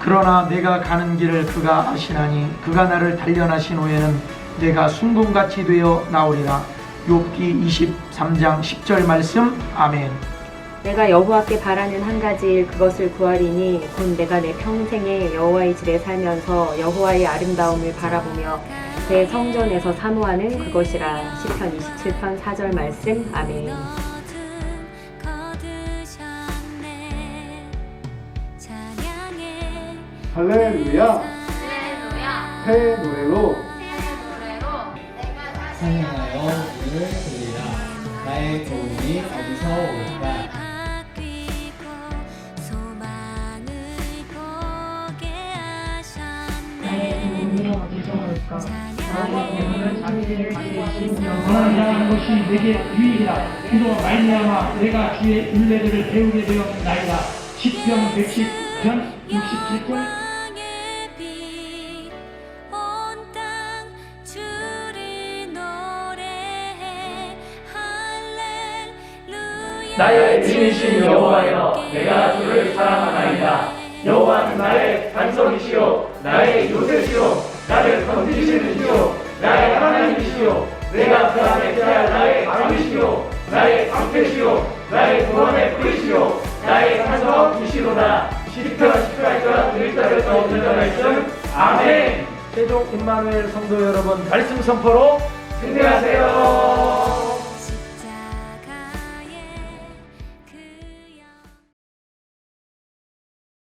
그러나 내가 가는 길을 그가 아시나니 그가 나를 단련하신 후에는 내가 순금같이 되어 나오리라. 욥기 23장 10절 말씀. 아멘. 내가 여호와께 바라는 한 가지 일 그것을 구하리니 곧 내가 내 평생에 여호와의 집에 살면서 여호와의 아름다움을 바라보며 내 성전에서 사모하는 그것이라. 시편 27편 4절 말씀. 아멘. 할렐루야. 새 노래로. 찬양하여 문을 돌리라 나의 도움이 어디서 올까? 향한 것이 내게 유익이라. 이로 말미암아 내가 주의 윤례들을 배우게 되었나이다 10편 110 편 67편 나의 주이신 여호와여 내가 주를 사랑하나이다. 여호와는 나의 반석이시요 나의 요새시요 나를 건지시는 이요. 나의 하나님이시요 내가 그 안에 피할 나의 방이시요 나의 방패시요 나의 구원의 뿌리시요 나의 산성 이시로다 10편 18절 1절에서 5절 말씀 아멘. 세종 임마누엘 성도 여러분 말씀 선포로 승리하세요